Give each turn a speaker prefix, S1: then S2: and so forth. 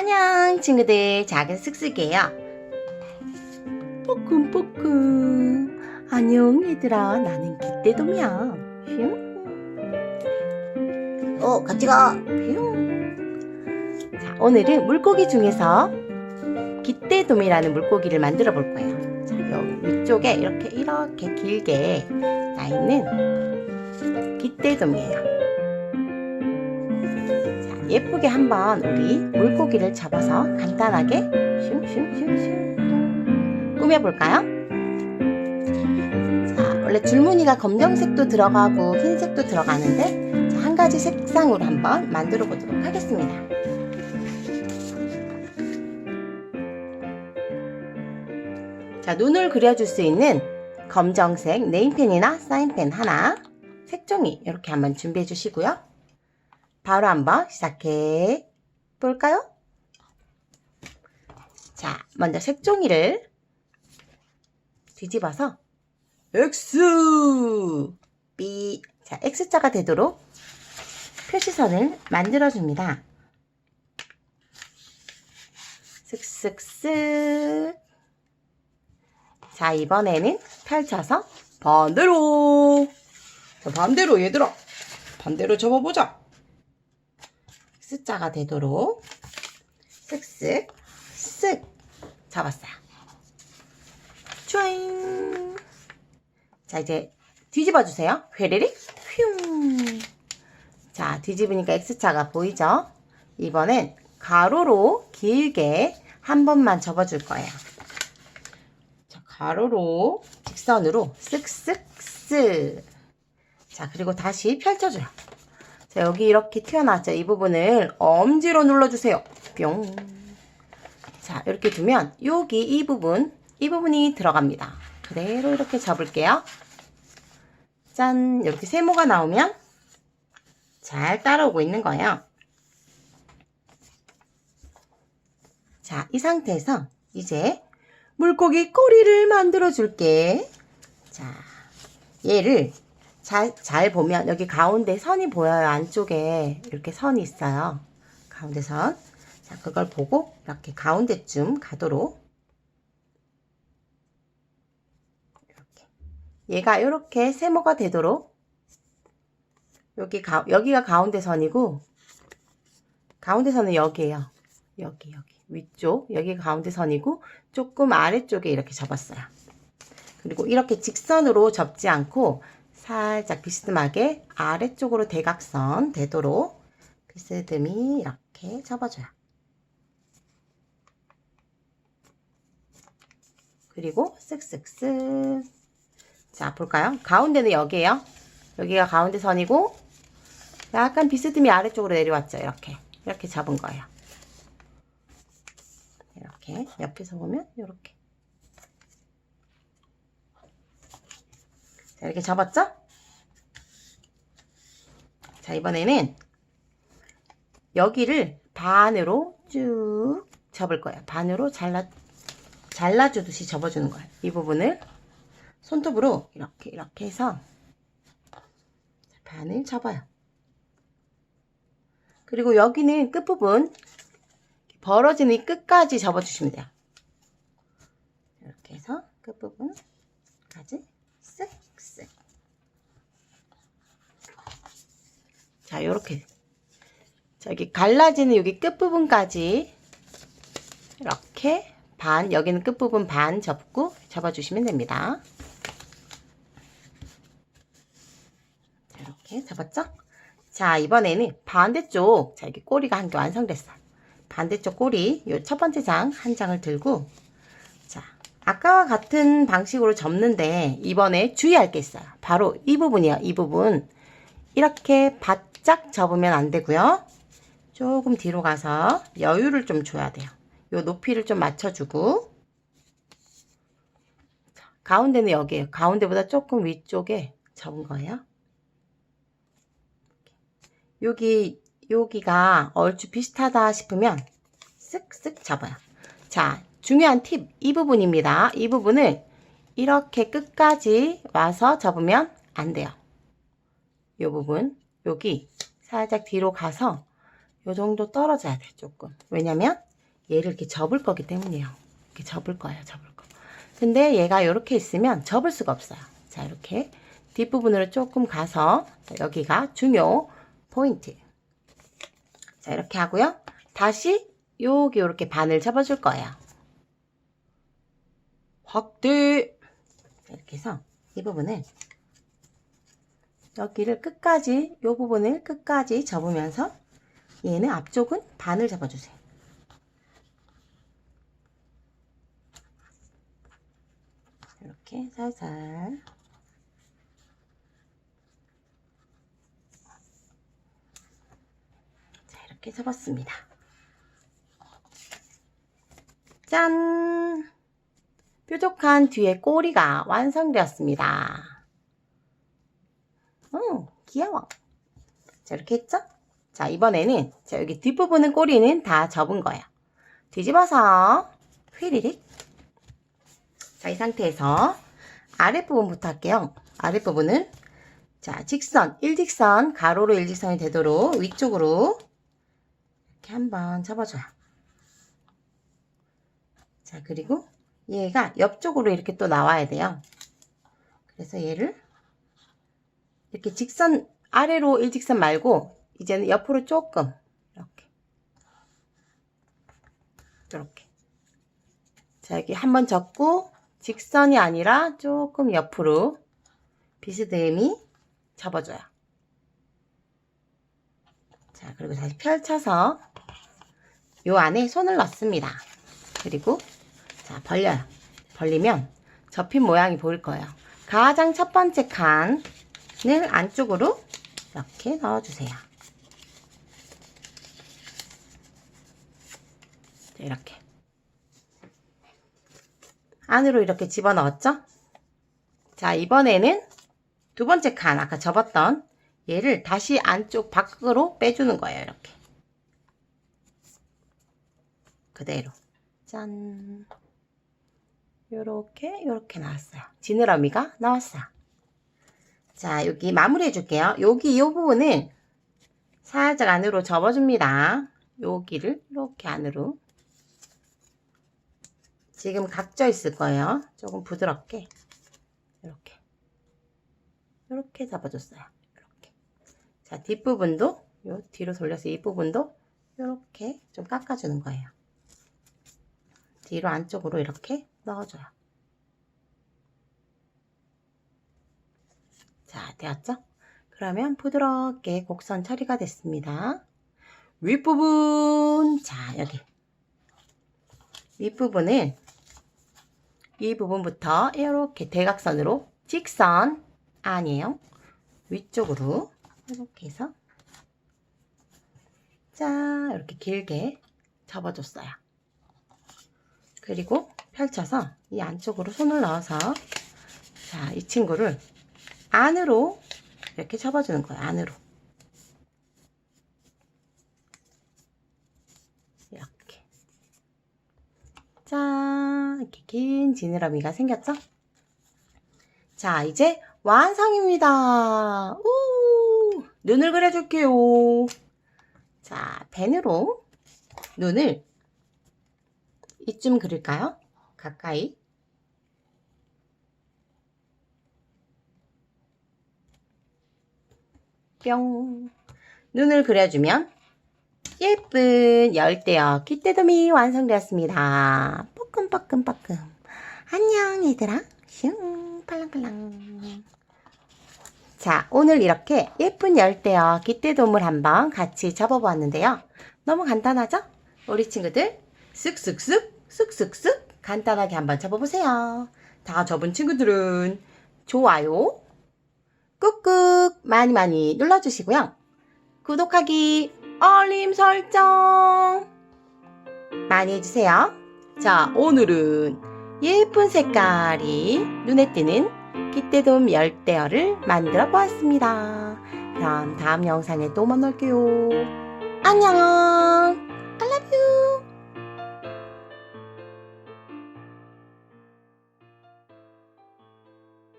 S1: 안녕 친구들. 작은 쓱쓱이에요. 뽀끔뽀끔. 안녕 얘들아. 나는 깃대돔이야. 슝.
S2: 어, 같이 가.
S1: 뿅. 자 오늘은 물고기 중에서 깃대돔이라는 물고기를 만들어 볼 거예요. 자 여기 위쪽에 이렇게 이렇게 길게 나 있는 깃대돔이에요. 자, 예쁘게 한번 우리 물고기를 잡아서 간단하게 슝슝슝슝 꾸며볼까요? 자, 원래 줄무늬가 검정색도 들어가고 흰색도 들어가는데 자, 한 가지 색상으로 한번 만들어 보도록 하겠습니다. 자, 눈을 그려줄 수 있는 검정색 네임펜이나 사인펜 하나, 색종이 이렇게 한번 준비해 주시고요. 바로 한번 시작해 볼까요? 자, 먼저 색종이를 뒤집어서 X, B, 자, X자가 되도록 표시선을 만들어줍니다. 쓱쓱쓱. 자, 이번에는 펼쳐서 반대로. 자, 반대로 얘들아. 반대로 접어보자. X자가 되도록 쓱쓱 쓱 잡았어요. 쭈잉. 자, 이제 뒤집어 주세요. 회리릭 휘웅. 자, 뒤집으니까 X자가 보이죠? 이번엔 가로로 길게 한 번만 접어줄 거예요. 자, 가로로 직선으로 쓱쓱쓱. 자, 그리고 다시 펼쳐줘요. 자, 여기 이렇게 튀어나왔죠? 이 부분을 엄지로 눌러주세요. 뿅. 자, 이렇게 두면 여기 이 부분, 이 부분이 들어갑니다. 그대로 이렇게 접을게요. 짠! 이렇게 세모가 나오면 잘 따라오고 있는 거예요. 자, 이 상태에서 이제 물고기 꼬리를 만들어 줄게. 자, 얘를 잘, 잘 보면 여기 가운데 선이 보여요. 안쪽에 이렇게 선이 있어요. 가운데 선. 자, 그걸 보고 이렇게 가운데쯤 가도록 이렇게 얘가 이렇게 세모가 되도록 여기 가, 여기가 가운데 선이고 가운데 선은 여기에요. 여기 여기 위쪽 여기가 가운데 선이고 조금 아래쪽에 이렇게 접었어요. 그리고 이렇게 직선으로 접지 않고 살짝 비스듬하게 아래쪽으로 대각선 되도록 비스듬히 이렇게 접어줘요. 그리고 쓱쓱쓱 자 볼까요? 가운데는 여기에요. 여기가 가운데 선이고 약간 비스듬히 아래쪽으로 내려왔죠. 이렇게 이렇게 잡은 거예요. 이렇게 옆에서 보면 이렇게 자 이렇게 접었죠? 자 이번에는 여기를 반으로 쭉 접을 거예요. 반으로 잘라 잘라주듯이 접어주는 거예요. 이 부분을 손톱으로 이렇게 이렇게 해서 반을 접어요. 그리고 여기는 끝부분 벌어지는 이 끝까지 접어주시면 돼요. 이렇게 해서 끝부분까지 쓱쓱 자 요렇게 자 여기 갈라지는 여기 끝부분까지 이렇게 반 여기는 끝부분 반 접고 접어주시면 됩니다. 자, 이렇게 접었죠? 자 이번에는 반대쪽 자 여기 꼬리가 한 개 완성됐어요. 반대쪽 꼬리 요 첫 번째 장 한 장을 들고 자 아까와 같은 방식으로 접는데 이번에 주의할 게 있어요. 바로 이 부분이요. 이 부분 이렇게 바 짝 접으면 안 되고요. 조금 뒤로 가서 여유를 좀 줘야 돼요. 요 높이를 좀 맞춰주고 자, 가운데는 여기에요. 가운데보다 조금 위쪽에 접은 거예요. 여기 여기가 얼추 비슷하다 싶으면 쓱쓱 접어요. 자, 중요한 팁 이 부분입니다. 이 부분을 이렇게 끝까지 와서 접으면 안 돼요. 이 부분 여기 살짝 뒤로 가서 요 정도 떨어져야 돼 조금. 왜냐면 얘를 이렇게 접을 거기 때문이에요. 이렇게 접을 거예요, 접을 거. 근데 얘가 이렇게 있으면 접을 수가 없어요. 자, 이렇게 뒷부분으로 조금 가서 자, 여기가 중요 포인트. 자, 이렇게 하고요. 다시 여기 이렇게 반을 접어줄 거예요. 확대. 자, 이렇게 해서 이 부분을 여기를 끝까지 이 부분을 끝까지 접으면서 얘는 앞쪽은 반을 접어주세요. 이렇게 살살 자 이렇게 접었습니다. 짠! 뾰족한 뒤에 꼬리가 완성되었습니다. 어, 귀여워. 자, 이렇게 했죠? 자, 이번에는, 자, 여기 뒷부분은 꼬리는 다 접은 거예요. 뒤집어서, 휘리릭. 자, 이 상태에서 아랫부분부터 할게요. 아랫부분은, 자, 직선, 일직선, 가로로 일직선이 되도록 위쪽으로 이렇게 한번 접어줘요. 자, 그리고 얘가 옆쪽으로 이렇게 또 나와야 돼요. 그래서 얘를 이렇게 직선 아래로 일직선 말고 이제는 옆으로 조금 이렇게. 이렇게. 자 여기 한번 접고 직선이 아니라 조금 옆으로 비스듬히 접어줘요. 자 그리고 다시 펼쳐서 요 안에 손을 넣습니다. 그리고 자 벌려요. 벌리면 접힌 모양이 보일 거예요. 가장 첫 번째 칸 을 안쪽으로 이렇게 넣어주세요. 자, 이렇게. 안으로 이렇게 집어넣었죠? 자 이번에는 두 번째 칸 아까 접었던 얘를 다시 안쪽 밖으로 빼주는 거예요 이렇게. 그대로. 짠. 요렇게 요렇게 나왔어요. 지느러미가 나왔어요 자, 여기 마무리 해 줄게요. 여기 이 부분은 살짝 안으로 접어줍니다. 여기를 이렇게 안으로. 지금 각져 있을 거예요. 조금 부드럽게. 이렇게. 이렇게 잡아줬어요. 이렇게. 자, 뒷부분도 요 뒤로 돌려서 이 부분도 이렇게 좀 깎아주는 거예요. 뒤로 안쪽으로 이렇게 넣어줘요. 자, 되었죠? 그러면 부드럽게 곡선 처리가 됐습니다. 윗부분, 자, 여기. 윗부분은 이 부분부터 이렇게 대각선으로 직선, 아니에요. 위쪽으로 이렇게 해서 자, 이렇게 길게 접어줬어요. 그리고 펼쳐서 이 안쪽으로 손을 넣어서 자, 이 친구를 안으로 이렇게 접어주는 거예요. 안으로. 이렇게. 짠. 이렇게 긴 지느러미가 생겼죠? 자, 이제 완성입니다. 우! 눈을 그려줄게요. 자, 펜으로 눈을 이쯤 그릴까요? 가까이. 뿅. 눈을 그려주면 예쁜 열대어 깃대돔이 완성되었습니다. 뻐끔뻐끔뻐끔. 안녕 얘들아. 슝 팔랑팔랑. 자 오늘 이렇게 예쁜 열대어 깃대돔을 한번 같이 접어보았는데요. 너무 간단하죠? 우리 친구들 쓱쓱쓱 쓱쓱쓱 간단하게 한번 접어보세요. 다 접은 친구들은 좋아요 꾹꾹 많이 많이 눌러주시고요. 구독하기, 알림 설정 많이 해주세요. 자, 오늘은 예쁜 색깔이 눈에 띄는 깃대돔 열대어를 만들어 보았습니다. 그럼 다음 영상에 또 만날게요. 안녕! I love you!